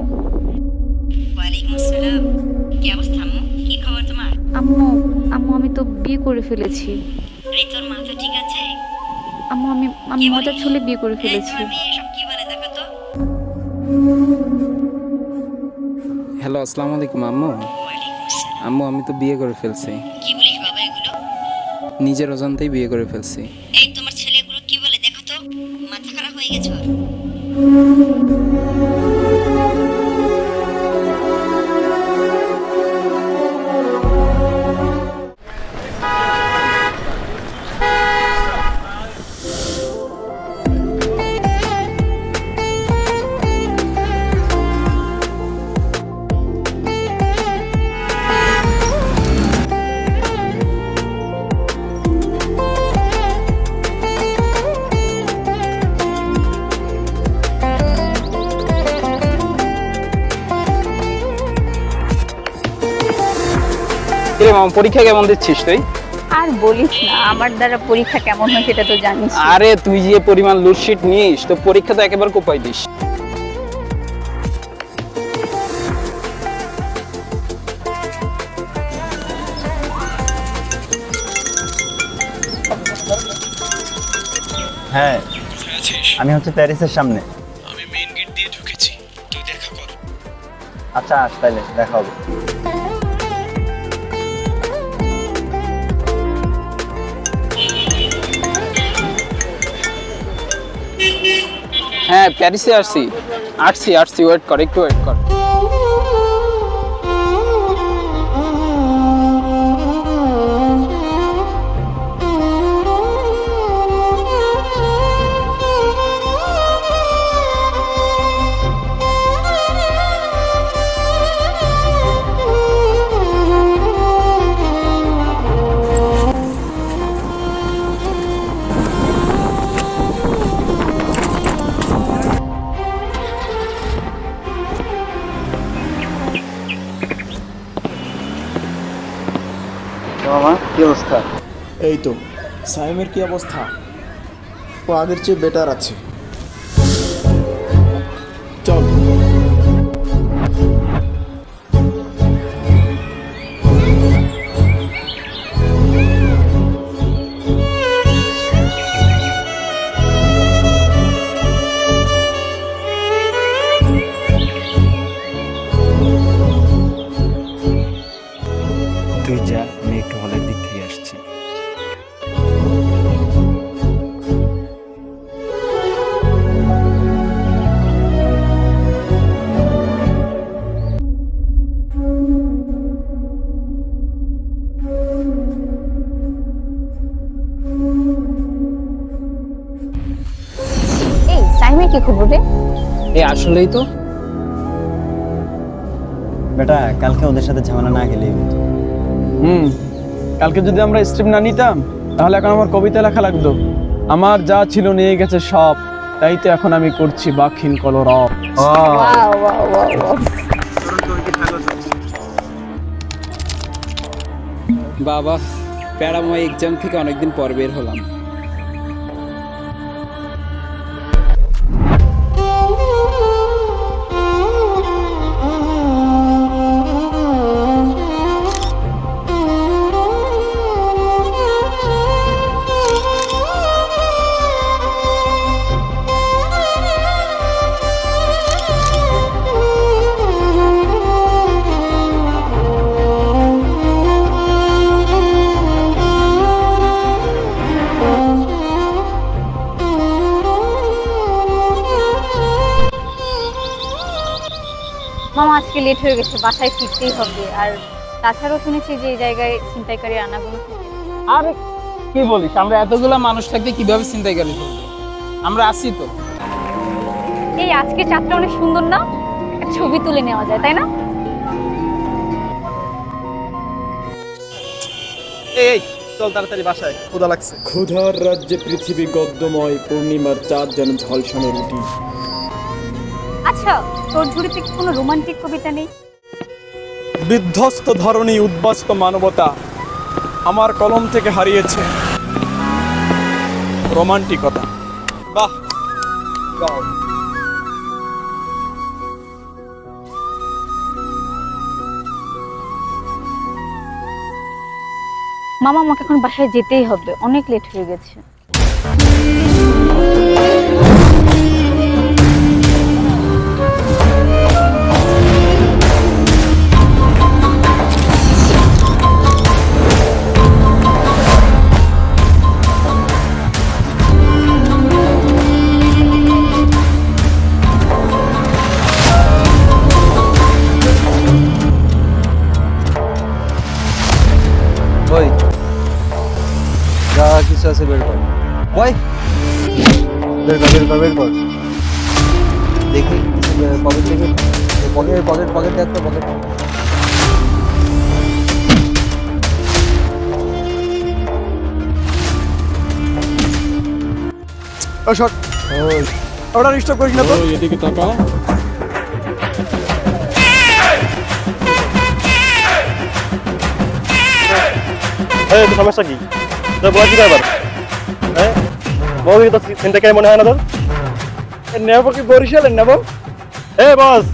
আম্মু। ওয়ালাইকুম আসসালাম কি অবস্থা আম্মু? কি খবর তোমার? আম্মু আম্মু আমি তো বিয়ে করে ফেলেছি। এই তোর মা তো ঠিক আছে? আম্মু আমি আমি মজার? ছলে বিয়ে করে ফেলেছি তোমার মেয়ে কি বলে দেখো তো। হ্যালো আসসালামু আলাইকুম আম্মু আম্মু আমি তো বিয়ে করে ফেলছি। কি বলিস বাবা এগুলো? নিজের অজান্তেই বিয়ে করে ফেলছি। এই তোমার ছেলেগুলো কি বলে দেখো তো। মাথা খারাপ হয়ে গেছে পরীক্ষা কেমন দিচ্ছিস তুই? আর বলিস না আমার দ্বারা পরীক্ষা কেমন হয় সেটা তো জানিস। আরে তুই যে পরিমাণ লুটশিট নিস তো পরীক্ষা তো একেবারে কোপাই দিস। হ্যাঁ আমি হচ্ছে প্যারিসের সামনে। আমি মেইন গেট দিয়ে ঢুকেছি তুই দেখা কর। আচ্ছা আস তাইলে দেখা হবে। হ্যাঁ প্যারিসে আসছি। আসছি আসছি ওয়েট কর একটু ওয়েট কর। এই তো সাইমের কি অবস্থা? ও আগের চেয়ে বেটার আছে। আসলেই তো। বেটা কালকে ওদের সাথে ঝামেলা না গেলেই হতো। হুম কালকে যদি আমরা স্ট্রিপ না নিতাম তাহলে এখন আমার কবিতা লেখা লাগতো। আমার যা ছিল নিয়ে গেছে সব তাই তো এখন আমি করছি ওয়াও ওয়াও ওয়াও বাবা প্যারাময় এক্সাম থেকে অনেকদিন পর বের হলাম। আজকে লেট হয়ে গেছে বাসায় ফিরতেই হবে। আর তাছাড়াও শুনেছি যে এই জায়গায় ছিনতাইকারী আনাগুলো। আরে কি বলিস? আমরা এতগুলা মানুষ থাকতে কীভাবে চিন্তাই গেলি আমরা আসি তো। এই আজকে চাঁদটা অনেক সুন্দর না? ছবি তুলে নেওয়া যায় তাই না? এই চল তাড়াতাড়ি বাসায়। ক্ষুধা লাগছে। ক্ষুধার রাজ্যে পৃথিবী গদ্যময় পূর্ণিমার চাঁদ যেন ঝলসানো রুটি। আচ্ছা তোর ঝুড়িতে কোনো রোমান্টিক কবিতা নেই? বিধ্বস্ত ধরনী উদ্বাস্ত মানবতা আমার কলম থেকে হারিয়েছে রোমান্টিকতা। বাহ! মামা আমাকে এখন বাসায় যেতেই হবে। অনেক লেট হয়ে গেছে। আছে বের কর। ওই বের কর বের কর বের কর। দেখি পকেট দেখি। পকেট পকেট পকেট দেখ তো পকেট ওই। ওটা ডিস্টার্ব করিস না তো। এদিকে তাকা এই সমস্যা কি? তোর বলা কি ব্যাপার বউকে তো চিন্তা কে মনে হয় না তোর? নেব কি বরিশালের নেব এ বস।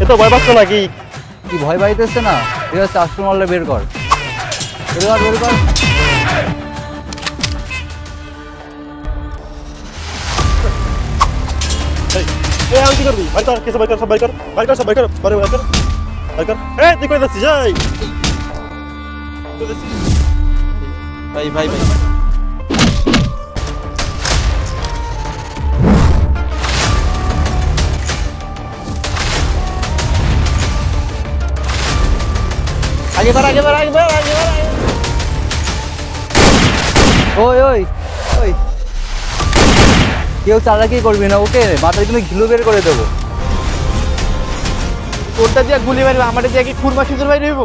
এ তো ভয় পাচ্ছ নাকি? কি ভয় পাইতেছে না? ঠিক আছে আশ্রম মারলে বের কর। বের কর বের কর। এই আমি কি করবি? বাড়ি কর কিছু কর সব বাড়ি কর কর সব বাড়ি কর কর বাড়ি কর এই তুই কই যাচ্ছিস? যাই ভাই ভাই ভাই। আগে বার আগে বার আগে বার আগে বার ওই ওই ওই। কেউ চালাকি করবি না, ওকে? মাথায় তুমি ঘিলু বের করে দেবো। তোরটা দিয়ে গুলি মারবে আমাদের দিয়ে কি খুরমা সিঁদুর বাইরে নেব?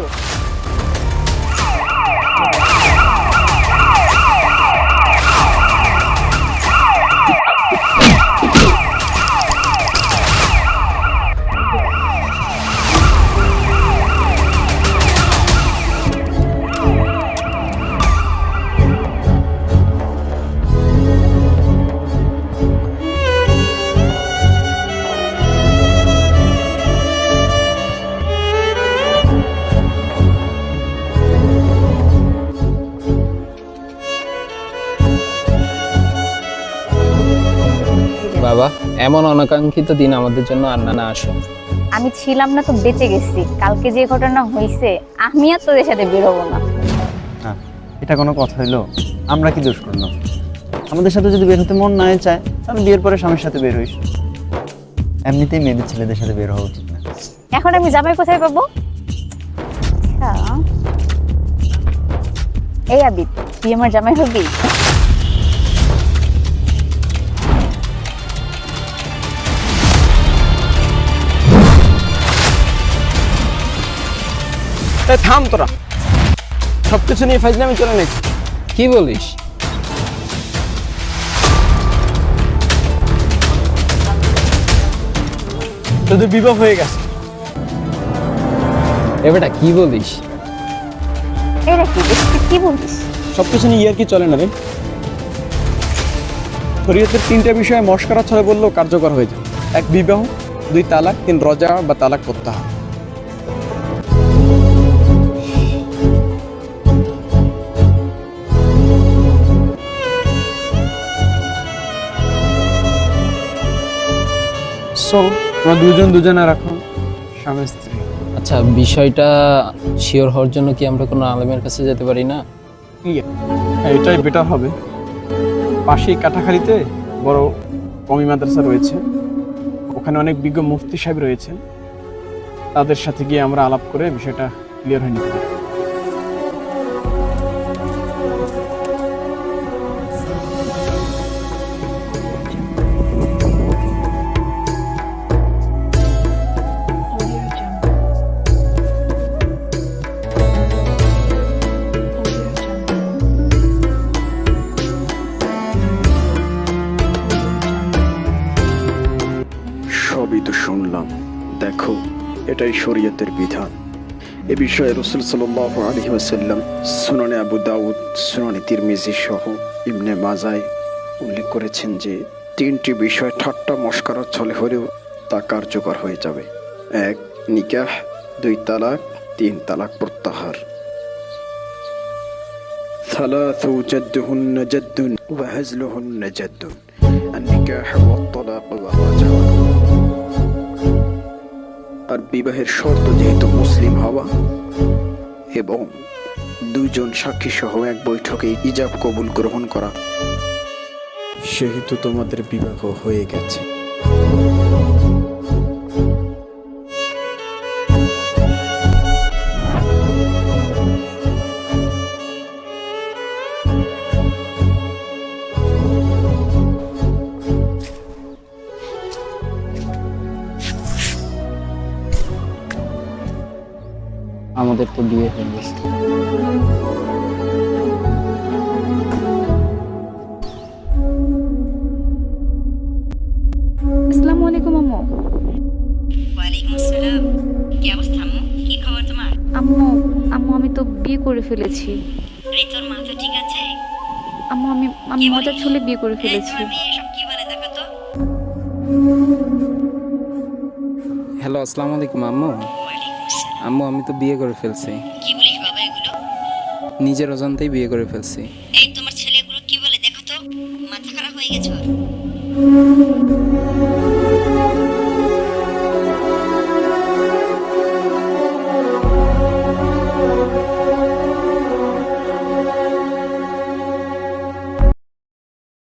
বাবা এমন অনাকাঙ্ক্ষিত দিন আমাদের জন্য আর না আসে আমি ছিলাম না তো বেঁচে গেছি। কালকে যে ঘটনা হয়েছে আমি আর তোদের সাথে বেরোবো না। হ্যাঁ এটা কোনো কথা হইল আমরা কি দোষ করলাম? আমাদের সাথে যদি বের হতে মন না চায় তাহলে বিয়ের পরে স্বামীর সাথে বের হইস এমনিতেই মেয়েদের ছেলেদের সাথে বের হওয়া উচিত না। এখন আমি জামাই কোথায় পাবো? আচ্ছা। এই আবিদ তুই আমার জামাই হবি? এই থাম তোরা। সব কিছু নিয়ে ফাইজলামি চলে নাকি কি বলিস? তোদের বিবাহ হয়ে গেছে। এ বেটা কি বলিস? এটা কি তুই কি বলিস? সব কিছু নিয়ে ইয়ার কি চলে না রে? শরীয়তের তিনটা বিষয়ে মস্করা ছলে বললেও কার্যকর হয়ে যায়। এক বিবাহ দুই তালাক তিন রজা বা তালাক প্রত্যাহার। সো তোমরা দুজন দুজনে রাখো স্বামী স্ত্রী। আচ্ছা বিষয়টা শিওর হওয়ার জন্য কি আমরা কোনো আলেমের কাছে যেতে পারি না? হ্যাঁ, এটাই বেটার হবে। পাশেই কাটাখালিতে বড় কমি মাদ্রাসা রয়েছে। ওখানে অনেক বিজ্ঞ মুফতি সাহেব রয়েছেন। তাদের সাথে গিয়ে আমরা আলাপ করে বিষয়টা ক্লিয়ার হয়ে নিতে পারি। এটাই শরীয়তের বিধান এ বিষয়ে রসুল সাল্লাহ আলহি ওয়াসাল্লাম সুনানে আবু দাউদ সুনানে তিরমিজি সহ ইবনে মাজায় উল্লেখ করেছেন যে তিনটি বিষয় ঠাট্টা মস্কারার ছলে হলেও তা কার্যকর হয়ে যাবে এক নিকাহ দুই তালাক তিন তালাক প্রত্যাহার ثلاث جدهن جد وهزلهن جد النكاح والطلاق والرجعة আর বিবাহের শর্ত যেহেতু মুসলিম হওয়া এবং দুইজন সাক্ষী সহ এক বৈঠকে ইজাব কবুল গ্রহণ করা, সেহেতু তোমাদের বিবাহ হয়ে গেছে। আমাদের তো বিয়ে হয়ে গেছে। আসসালামু আলাইকুম আম্মু। ওয়ালাইকুম আসসালাম। কি অবস্থা আম্মু? কি খবর তোমার? আম্মু আম্মু আমি তো বিয়ে করে ফেলেছি। তোর মা তো ঠিক আছে? আম্মু আমি আমি মজার? ছলে বিয়ে করে ফেলেছি। তোমার মেয়ে এসব কি তো। হ্যালো আসসালামু আলাইকুম আম্মু। আম্মু আমি তো বিয়ে করে ফেলছি। কি বলিস বাবা এগুলো? নিজের অজান্তেই বিয়ে করে ফেলছি। এই তোমার ছেলেগুলো কি বলে দেখো তো? মাথা খারাপ হয়ে গেছে